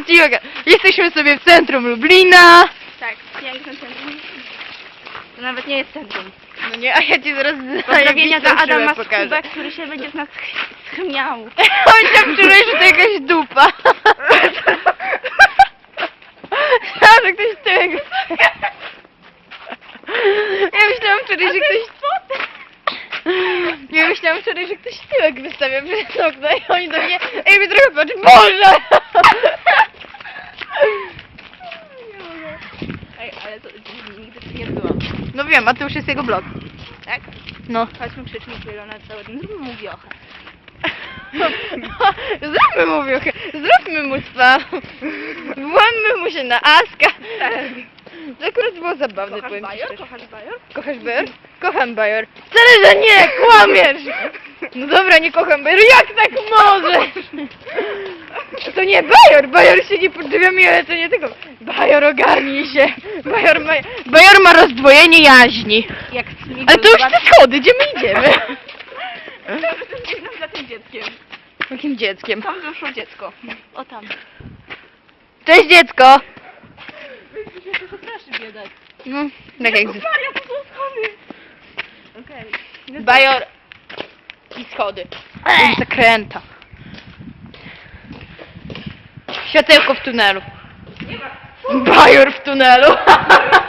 odcinek. Jesteśmy sobie w centrum Lublina. Tak, piękne centrum. To nawet nie jest centrum. No nie, a ja ci zaraz Pozdrowienia dla Adama. Skubek, który się będzie z nas ch- schmiał. Powiedział wczoraj, że to jakaś dupa. Ja, że ktoś tyłek Ja myślałam wczoraj, że ktoś... Ja myślałam wczoraj, że ktoś tyłek wystawia przez okno i oni do mnie... Ej, mi trochę patrz, Boże! ale to nigdy tu nie byłam. No wiem, a to już jest jego blog. Tak? No. Chodźmy krzyczmy Pylona cały dzień. Zróbmy mu wiochę. Zróbmy mu wiuchę, zróbmy mu spa. Włammy mu się na Aska. To akurat było zabawne, Kochasz powiem ci Bajor? szczerze. Kochasz Bajor? Kochasz Bajor? Kocham Bajor. Wcale, że nie, kłamiesz! No dobra, nie kocham Bajor. Jak tak możesz? To nie Bajor, Bajor się nie podżywia mi, ale to nie tylko. Bajor ogarnij się. Bajor ma, Bajor ma rozdwojenie jaźni. Jak Ale to już te schody, gdzie my idziemy? Za tym dzieckiem. Jakim dzieckiem? Tam wyszło dziecko. O tam. Cześć dziecko! To biedak. No, tak jak z... Maria, to są schody. Okej. Bajor i schody. I zakręta. Światełko w tunelu. Bajor w tunelu.